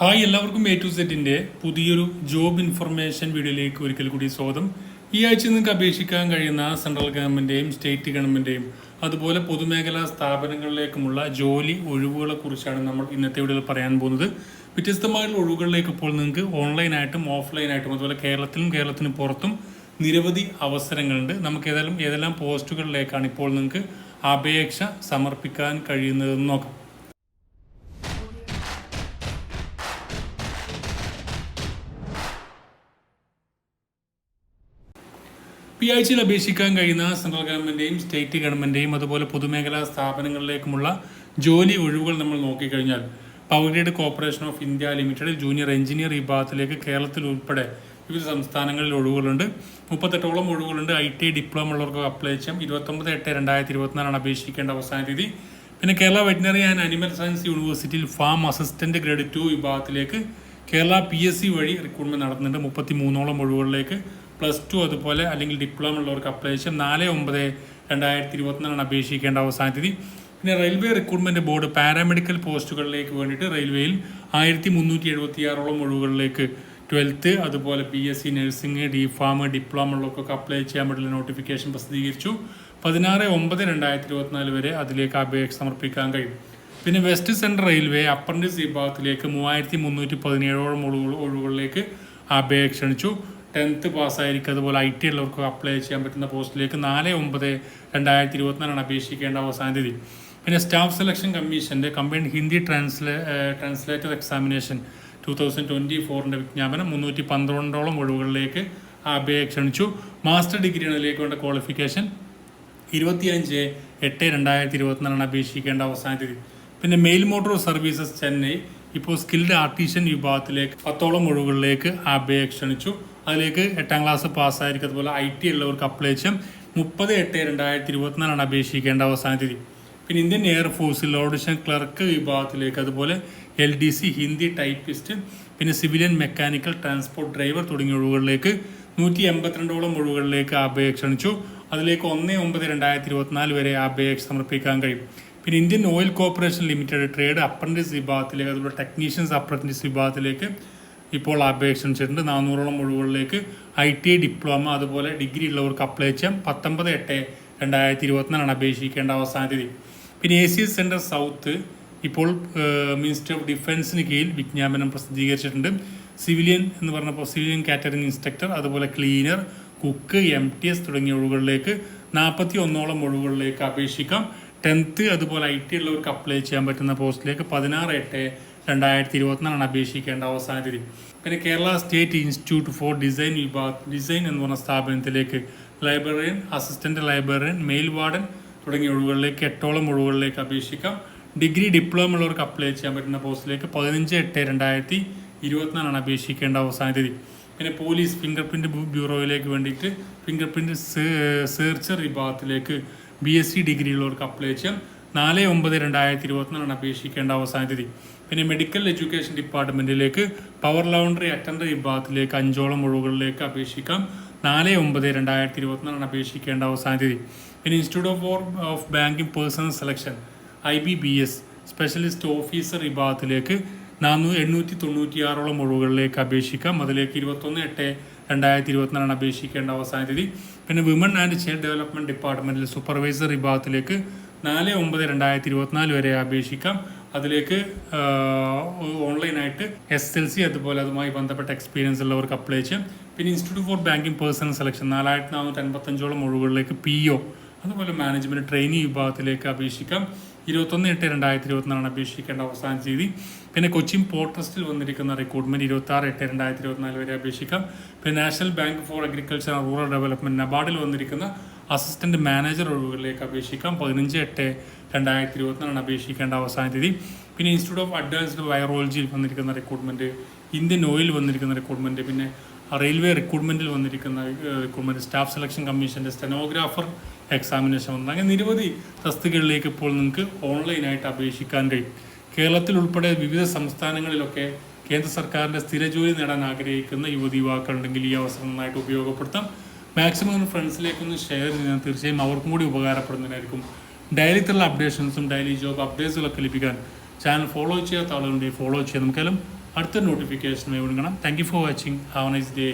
Hi എല്ലാവർക്കും A to സെറ്റിന്റെ പുതിയൊരു ജോബ് ഇൻഫർമേഷൻ വീഡിയോയിലേക്ക് ഒരിക്കൽ കൂടി സ്വാഗതം. ഈ ആഴ്ച നിങ്ങൾക്ക് അപേക്ഷിക്കാൻ കഴിയുന്ന സെൻട്രൽ ഗവൺമെന്റിന്റെയും സ്റ്റേറ്റ് ഗവൺമെന്റിന്റെയും അതുപോലെ പൊതുമേഖലാ സ്ഥാപനങ്ങളിലേക്കുമുള്ള ജോലി ഒഴിവുകളെ കുറിച്ചാണ് നമ്മൾ ഇന്നത്തെ വീഡിയോയിൽ പറയാൻ പോകുന്നത്. വ്യത്യസ്തമായുള്ള ഒഴിവുകളിലേക്ക് ഇപ്പോൾ നിങ്ങൾക്ക് ഓൺലൈനായിട്ടും ഓഫ്ലൈനായിട്ടും അതുപോലെ കേരളത്തിലും കേരളത്തിന് പുറത്തും നിരവധി അവസരങ്ങളുണ്ട്. നമുക്ക് ഏതെല്ലാം ഏതെല്ലാം പോസ്റ്റുകളിലേക്കാണ് ഇപ്പോൾ നിങ്ങൾക്ക് അപേക്ഷ സമർപ്പിക്കാൻ കഴിയുന്നതെന്ന് നോക്കാം. പി ആഴ്ചയിൽ അപേക്ഷിക്കാൻ കഴിയുന്ന സെൻട്രൽ ഗവൺമെന്റെയും സ്റ്റേറ്റ് ഗവൺമെന്റെയും അതുപോലെ പൊതുമേഖലാ സ്ഥാപനങ്ങളിലേക്കുമുള്ള ജോലി ഒഴിവുകൾ നമ്മൾ നോക്കിക്കഴിഞ്ഞാൽ power grid corporation of India ലിമിറ്റഡിൽ ജൂനിയർ എഞ്ചിനീയർ വിഭാഗത്തിലേക്ക് കേരളത്തിൽ ഉൾപ്പെടെ വിവിധ സംസ്ഥാനങ്ങളിൽ ഒഴിവുകളുണ്ട്. മുപ്പത്തെട്ടോളം ഒഴിവുകളുണ്ട്. ഐ ടി ഡിപ്ലോമ ഉള്ളവർക്ക് അപ്ലൈ ചെയ്യാം. ഇരുപത്തൊമ്പത് എട്ട് രണ്ടായിരത്തി ഇരുപത്തിനാലാണ് അപേക്ഷിക്കേണ്ട അവസാന തീയതി. പിന്നെ Kerala veterinary and animal science യൂണിവേഴ്സിറ്റിയിൽ ഫാം അസിസ്റ്റന്റ് ഗ്രേഡ് ടു വിഭാഗത്തിലേക്ക് കേരള പി എസ് സി വഴി റിക്രൂട്ട്മെന്റ് നടത്തുന്നുണ്ട് മുപ്പത്തി മൂന്നോളം ഒഴിവുകളിലേക്ക് പ്ലസ് ടു അതുപോലെ അല്ലെങ്കിൽ ഡിപ്ലോമ ഉള്ളവർക്ക് അപ്ലൈ ചെയ്യാം നാല് ഒമ്പത് രണ്ടായിരത്തി ഇരുപത്തിനാലാണ് അപേക്ഷിക്കേണ്ട അവസാന തീയതി. പിന്നെ റെയിൽവേ റിക്രൂട്ട്മെന്റ് ബോർഡ് പാരാമെഡിക്കൽ പോസ്റ്റുകളിലേക്ക് വേണ്ടിയിട്ട് റെയിൽവേയിൽ ആയിരത്തി മുന്നൂറ്റി എഴുപത്തി ആറോളം ഒഴിവുകളിലേക്ക് ട്വൽത്ത് അതുപോലെ B S C nursing D pharm diploma ഉള്ളവർക്കൊക്കെ apply ചെയ്യാൻ പറ്റുന്ന നോട്ടിഫിക്കേഷൻ പ്രസിദ്ധീകരിച്ചു. പതിനാറ് ഒമ്പത് രണ്ടായിരത്തി ഇരുപത്തിനാല് വരെ അതിലേക്ക് അപേക്ഷ സമർപ്പിക്കാൻ കഴിയും. പിന്നെ വെസ്റ്റ് സെൻട്രൽ റെയിൽവേ അപ്രന്റീസ് വിഭാഗത്തിലേക്ക് മൂവായിരത്തി മുന്നൂറ്റി പതിനേഴോളം ഒഴിവുകളിലേക്ക് അപേക്ഷ ക്ഷണിച്ചു. ടെൻത്ത് പാസ്സായിരിക്കും അതുപോലെ ഐ ടി ഉള്ളവർക്ക് അപ്ലൈ ചെയ്യാൻ പറ്റുന്ന പോസ്റ്റിലേക്ക് നാല് ഒമ്പത് രണ്ടായിരത്തി ഇരുപത്തിനാലാണ് അപേക്ഷിക്കേണ്ട അവസാന തീയതി. പിന്നെ സ്റ്റാഫ് സെലക്ഷൻ കമ്മീഷന്റെ combined Hindi translate translator examination two thousand twenty ഫോറിന്റെ വിജ്ഞാപനം മുന്നൂറ്റി പന്ത്രണ്ടോളം ഒഴിവുകളിലേക്ക് അപേക്ഷണിച്ചു ക്ഷണിച്ചു മാസ്റ്റർ എന്നതിലേക്ക് വേണ്ട ക്വാളിഫിക്കേഷൻ ഇരുപത്തിയഞ്ച് എട്ട് രണ്ടായിരത്തി ഇരുപത്തിനാലാണ് അപേക്ഷിക്കേണ്ട അവസാന തീയതി. പിന്നെ മെയിൽ മോട്ടോർ സർവീസസ് ചെന്നൈ ഇപ്പോൾ സ്കിൽഡ് ആർട്ടിഷ്യൻ വിഭാഗത്തിലേക്ക് പത്തോളം ഒഴിവുകളിലേക്ക് അപേക്ഷണിച്ചു ക്ഷണിച്ചു അതിലേക്ക് എട്ടാം ക്ലാസ് പാസ്സായിരിക്കും. അതുപോലെ ഐ ടി ഉള്ളവർക്ക് അപ്ലൈ ചെയ്യാം. മുപ്പത് എട്ട് രണ്ടായിരത്തി ഇരുപത്തിനാലാണ് അപേക്ഷിക്കേണ്ട അവസാന തീയതി. പിന്നെ ഇന്ത്യൻ എയർഫോഴ്സിൽ ഓഡിഷൻ ക്ലർക്ക് വിഭാഗത്തിലേക്ക് അതുപോലെ L D C Hindi typist പിന്നെ സിവിലിയൻ മെക്കാനിക്കൽ ട്രാൻസ്പോർട്ട് ഡ്രൈവർ തുടങ്ങിയ ഒഴിവുകളിലേക്ക് നൂറ്റി എൺപത്തിരണ്ടോളം ഒഴിവുകളിലേക്ക് അപേക്ഷ ക്ഷണിച്ചു. അതിലേക്ക് ഒന്ന് ഒമ്പത് രണ്ടായിരത്തി ഇരുപത്തിനാല് വരെ അപേക്ഷ സമർപ്പിക്കാൻ കഴിയും. പിന്നെ Indian Oil Corporation Limited trade apprentice വിഭാഗത്തിലേക്ക് അതുപോലെ ടെക്നീഷ്യൻസ് അപ്രന്റീസ് വിഭാഗത്തിലേക്ക് ഇപ്പോൾ അപേക്ഷ ക്ഷണിച്ചിട്ടുണ്ട് നാനൂറോളം ഒഴിവുകളിലേക്ക് ഐ ടി ഐ ഡിപ്ലോമ അതുപോലെ ഡിഗ്രി ഉള്ളവർക്ക് അപ്ലൈ ചെയ്യാം. പത്തൊമ്പത് എട്ട് രണ്ടായിരത്തി ഇരുപത്തിനാലാണ് അപേക്ഷിക്കേണ്ട അവസാന തീയതി. പിന്നെ A C S centre south ഇപ്പോൾ മിനിസ്റ്റർ ഓഫ് ഡിഫൻസിന് കീഴിൽ വിജ്ഞാപനം പ്രസിദ്ധീകരിച്ചിട്ടുണ്ട്. സിവിലിയൻ എന്ന് പറഞ്ഞപ്പോൾ സിവിലിയൻ കാറ്ററിംഗ് ഇൻസ്ട്രക്ടർ അതുപോലെ cleaner cook M T S തുടങ്ങിയ ഒഴിവുകളിലേക്ക് നാൽപ്പത്തി ഒന്നോളം ഒഴിവുകളിലേക്ക് അപേക്ഷിക്കാം. ടെൻത്ത് അതുപോലെ ഐ ടി ഉള്ളവർക്ക് അപ്ലൈ ചെയ്യാൻ പറ്റുന്ന പോസ്റ്റിലേക്ക് പതിനാറ് എട്ട് രണ്ടായിരത്തി ഇരുപത്തിനാലാണ് അപേക്ഷിക്കേണ്ട അവസാന തീയതി. പിന്നെ Kerala state institute for design വിഭാഗ ഡിസൈൻ എന്ന് പറഞ്ഞ സ്ഥാപനത്തിലേക്ക് librarian assistant librarian male warden തുടങ്ങിയ ഒഴിവുകളിലേക്ക് എട്ടോളം ഒഴിവുകളിലേക്ക് അപേക്ഷിക്കാം. ഡിഗ്രി ഡിപ്ലോമ ഉള്ളവർക്ക് അപ്ലൈ ചെയ്യാൻ പറ്റുന്ന പോസ്റ്റിലേക്ക് പതിനഞ്ച് എട്ട് രണ്ടായിരത്തി ഇരുപത്തിനാലാണ് അപേക്ഷിക്കേണ്ട അവസാന തീയതി. പിന്നെ പോലീസ് ഫിംഗർ പ്രിന്റ് ബ്യൂറോയിലേക്ക് വേണ്ടിയിട്ട് ഫിംഗർ പ്രിന്റ് സെർച്ചർ വിഭാഗത്തിലേക്ക് ബി എസ് സി ഡിഗ്രി ഉള്ളവർക്ക് അപ്ലൈ ചെയ്യാം. നാല് ഒമ്പത് രണ്ടായിരത്തി ഇരുപത്തിനാലാണ് അപേക്ഷിക്കേണ്ട അവസാന തീയതി. പിന്നെ മെഡിക്കൽ എഡ്യൂക്കേഷൻ ഡിപ്പാർട്ട്മെന്റിലേക്ക് പവർ ലൗണ്ടറി അറ്റൻഡർ വിഭാഗത്തിലേക്ക് അഞ്ചോളം ഒഴിവുകളിലേക്ക് അപേക്ഷിക്കാം. നാല് ഒമ്പത് രണ്ടായിരത്തി ഇരുപത്തിനാലാണ് അപേക്ഷിക്കേണ്ട അവസാന തീയതി. പിന്നെ institute of of banking personnel selection I B B S specialist officer വിഭാഗത്തിലേക്ക് നാനൂ എണ്ണൂറ്റി തൊണ്ണൂറ്റിയാറോളം ഒഴിവുകളിലേക്ക് അപേക്ഷിക്കാം. അതിലേക്ക് ഇരുപത്തൊന്ന് എട്ട് രണ്ടായിരത്തി ഇരുപത്തിനാലാണ് അപേക്ഷിക്കേണ്ട അവസാന തീയതി. പിന്നെ വിമൺ ആൻഡ് ചൈൽഡ് ഡെവലപ്മെന്റ് ഡിപ്പാർട്ട്മെന്റിൽ സൂപ്പർവൈസർ വിഭാഗത്തിലേക്ക് നാല് ഒമ്പത് രണ്ടായിരത്തി ഇരുപത്തിനാല് വരെ അപേക്ഷിക്കാം. അതിലേക്ക് ഓൺലൈനായിട്ട് എസ് എൽ സി അതുപോലെ അതുമായി ബന്ധപ്പെട്ട എക്സ്പീരിയൻസ് ഉള്ളവർക്ക് അപ്ലൈ ചെയ്യാം. പിന്നെ institute for banking personnel selection നാലായിരത്തി നാനൂറ്റി അൻപത്തഞ്ചോളം ഒഴിവുകളിലേക്ക് പി ഒ അതുപോലെ മാനേജ്മെന്റ് ട്രെയിനിങ് വിഭാഗത്തിലേക്ക് അപേക്ഷിക്കാം. ഇരുപത്തൊന്ന് എട്ട് രണ്ടായിരത്തി ഇരുപത്തിനാലാണ് അപേക്ഷിക്കേണ്ട അവസാന തീയതി. പിന്നെ കൊച്ചിൻ പോർട്ട് ട്രസ്റ്റിൽ വന്നിരിക്കുന്ന റിക്രൂട്ട്മെന്റ് ഇരുപത്തി ആറ് എട്ട് രണ്ടായിരത്തി ഇരുപത്തിനാല് വരെ അപേക്ഷിക്കാം. പിന്നെ national bank for agriculture and rural development നബാർഡിൽ വന്നിരിക്കുന്ന അസിസ്റ്റന്റ് മാനേജർ ഒഴിവുകളിലേക്ക് അപേക്ഷിക്കാം. പതിനഞ്ച് എട്ട് രണ്ടായിരത്തി ഇരുപത്തിനാലാണ് അപേക്ഷിക്കേണ്ട അവസാന തീയതി. പിന്നെ ഇൻസ്റ്റിറ്റ്യൂട്ട് ഓഫ് അഡ്വാൻസ്ഡ് വൈറോളജിയിൽ വന്നിരിക്കുന്ന റിക്രൂട്ട്മെന്റ് ഇന്ത്യൻ ഓയിൽ വന്നിരിക്കുന്ന റിക്രൂട്ട്മെന്റ് പിന്നെ റെയിൽവേ റിക്രൂട്ട്മെന്റിൽ വന്നിരിക്കുന്ന റിക്രൂട്ട്മെന്റ് സ്റ്റാഫ് സെലക്ഷൻ കമ്മീഷന്റെ സ്റ്റെനോഗ്രാഫർ എക്സാമിനേഷൻ വന്നത് അങ്ങനെ നിരവധി തസ്തികകളിലേക്ക് ഇപ്പോൾ നിങ്ങൾക്ക് ഓൺലൈനായിട്ട് അപേക്ഷിക്കാൻ കഴിയും. കേരളത്തിൽ ഉൾപ്പെടെ വിവിധ സംസ്ഥാനങ്ങളിലൊക്കെ കേന്ദ്ര സർക്കാരിന്റെ സ്ഥിര ജോലി നേടാൻ ആഗ്രഹിക്കുന്ന യുവതി യുവാക്കളുണ്ടെങ്കിൽ ഈ അവസരം നന്നായിട്ട് ഉപയോഗപ്പെടുത്താം. മാക്സിമം ഫ്രണ്ട്സിലേക്കൊന്ന് ഷെയർ ചെയ്യാൻ തീർച്ചയായും അവർക്കും കൂടി ഉപകാരപ്പെടുന്നതിനായിരിക്കും. ഡെയിലി തരുന്ന അപ്ഡേഷൻസും ഡെയിലി ജോബ് അപ്ഡേറ്റ്സുകളൊക്കെ ലഭിക്കാൻ ചാനൽ ഫോളോ ചെയ്യാത്ത ആളുകളുണ്ടെങ്കിൽ ഫോളോ ചെയ്യാം നമുക്കെല്ലാം അടുത്ത നോട്ടിഫിക്കേഷനുമായി വിളിക്കണം thank you for watching have nice day